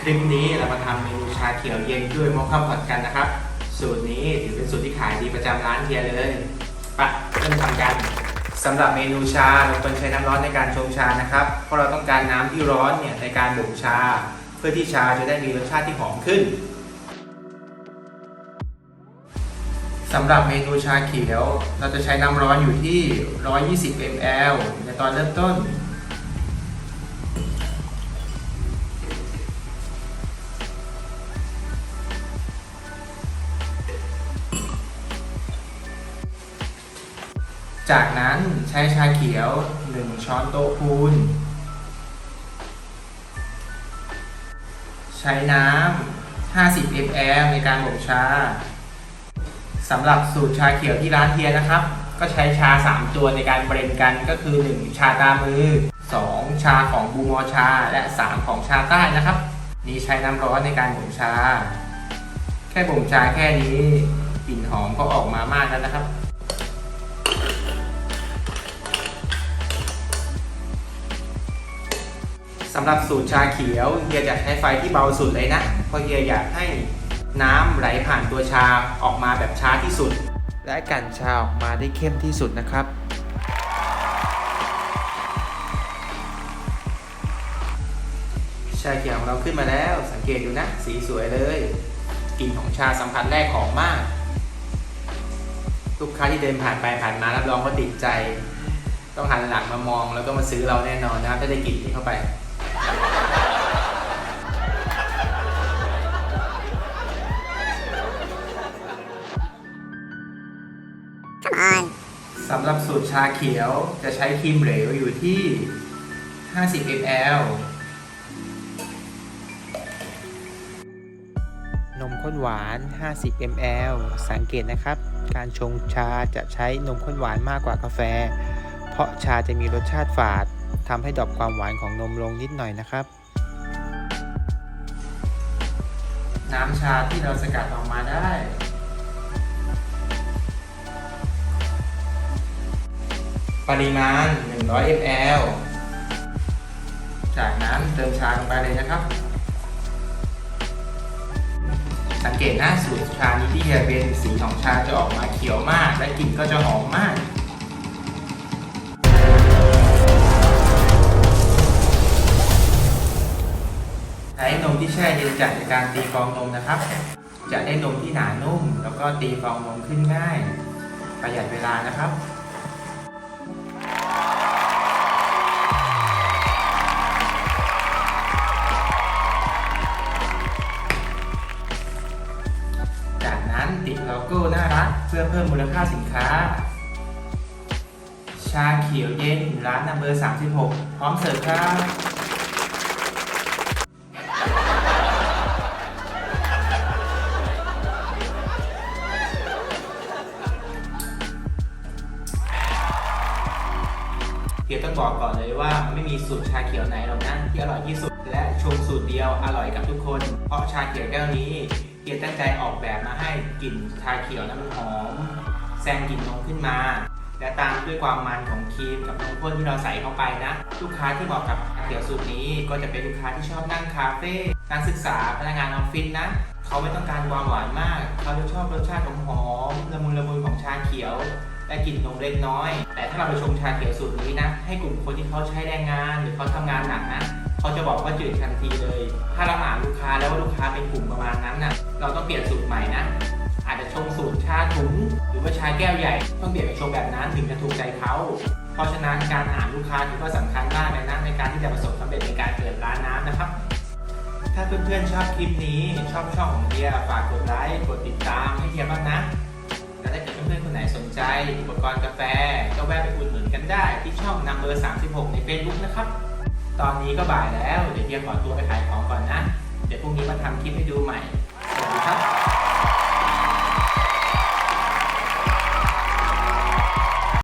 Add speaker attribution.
Speaker 1: คลิปนี้เรามาทำเมนูชาเขียวเย็นด้วยมอคค่าพอตกันนะครับ สูตรนี้ถือเป็นสูตรที่ขายดีประจำร้านเฮียเลยปะเริ่มทำกันสำหรับเมนูชาเราควรใช้น้ำร้อนในการชงชานะครับ เพราะเราต้องการน้ำที่ร้อนเนี่ยในการบ่มชา เพื่อที่ชาจะได้มีรสชาติที่หอมขึ้นสำหรับเมนูชาเขียว เราจะใช้น้ำร้อนอยู่ที่ 120 ml ในตอนเริ่มต้น จากนั้นใช้ชาเขียว 1 ช้อนโต๊ะพูนใช้น้ำ 50 ml ในการบ่มชาสำหรับสูตรชาเขียวที่ร้านเทียนะครับ ก็ใช้ชา 3 ตัวในการเบรนกันก็คือ 1 ชาตามือ 2 ชาของบูมอชา และ 3 ของชาใต้นะครับ นี้ใช้น้ำร้อนในการบ่มชา แค่บ่มชาแค่นี้กลิ่นหอมก็ออกมามากแล้วนะครับำหรับสูตรชาเขียวเฮียจะใช้ไฟที่เบาสุดเลยนะเพราะเฮียอยากให้น้ำไหลผ่านตัวชาออกมาแบบช้าที่สุด และกันชาออกมาได้เข้มที่สุดนะครับ ชาเขียวของเราขึ้นมาแล้วสังเกตดูนะ สีสวยเลยกลิ่นของชาสัมผัสแรกหอมมาก ลูกค้าที่เดินผ่านไปผ่านมารับรองว่าติดใจ ต้องหันหลังมามองแล้วก็มาซื้อเราแน่นอนนะครับถ้าได้กลิ่นนี้เข้าไป สำหรับสูตรชาเขียวจะใช้ครีมเหลวอยู่ที่ 50 ml นมข้นหวาน 50 ml สังเกตนะครับ การชงชาจะใช้นมข้นหวานมากกว่ากาแฟ เพราะชาจะมีรสชาติฝาด ทำให้ดรอปความหวานของนมลงนิดหน่อยนะครับ น้ำชาที่เราสกัดออกมาได้ ปริมาณ 100 ml จากนั้นเติมชาลงไปเลยนะครับ สังเกตหน้าสูตรชานี้ที่เฮียเป็นสีของชาจะออกมาเขียวมาก และกลิ่นก็จะหอมมาก จัดในการตีฟองนมนะครับ จะได้นมที่หนานุ่ม แล้วก็ตีฟองนมขึ้นง่าย ประหยัดเวลานะครับจากนั้นติดโลโก้น่ารักเพื่อเพิ่มมูลค่าสินค้า ชาเขียวเย็นร้านนัมเบอร์ 36 พร้อมเสิร์ฟครับ บอกก่อนเลยว่าไม่มีสูตรชาเขียวไหนหรอกนะที่อร่อยที่สุด และชงสูตรเดียวอร่อยกับทุกคน เพราะชาเขียวแก้วนี้เฮียรตั้งใจออกแบบมาให้กลิ่นชาเขียวนั้นมันหอมแซงกลิ่นนมขึ้นมา และตามด้วยความมันของครีมกับนมข้นที่เราใส่เข้าไปนะ ลูกค้าที่เหมาะกับชาเขียวสูตรนี้ ก็จะเป็นลูกค้าที่ชอบนั่งคาเฟ่นักศึกษาพนักงานออฟฟิศนะเขาไม่ต้องการความหวานมาก เขาจะชอบรสชาติหอมละมุนละมุนของชาเขียว และกลิ่นนมเล็กน้อย แต่ถ้าเราไปชงชาเขียวสูตรนี้นะ ให้กลุ่มคนที่เขาใช้แรงงาน หรือเขาทำงานหนักนะเขาจะบอกว่าจืดทันทีเลย ถ้าเราอ่านลูกค้าแล้วว่าลูกค้าเป็นกลุ่มประมาณนั้นน่ะ เราต้องเปลี่ยนสูตรใหม่นะ อาจจะชงสูตรชาถุงหรือว่าชาแก้วใหญ่ ต้องเปลี่ยนไปชงแบบนั้นถึงจะถูกใจเขา เพราะฉะนั้นการอ่านลูกค้าถือว่าสำคัญมากเลยนะในการที่จะประสบความสำเร็จในการเปิดร้านน้ำนะครับถ้าเพื่อนๆชอบคลิปนี้ชอบช่องของเฮียฝากกดไลค์กดติดตามให้เฮียบ้างนะ ใจอุปกรณ์กาแฟ ก็แวะไปอุดหนุนกันได้ ที่ช่องนัมเบอร์36 ใน Facebook นะครับ ตอนนี้ก็บ่ายแล้ว เดี๋ยวเฮียขอตัวไปขายของก่อนนะ เดี๋ยวพรุ่งนี้มาทำคลิปให้ดูใหม่ สวัสดีครับ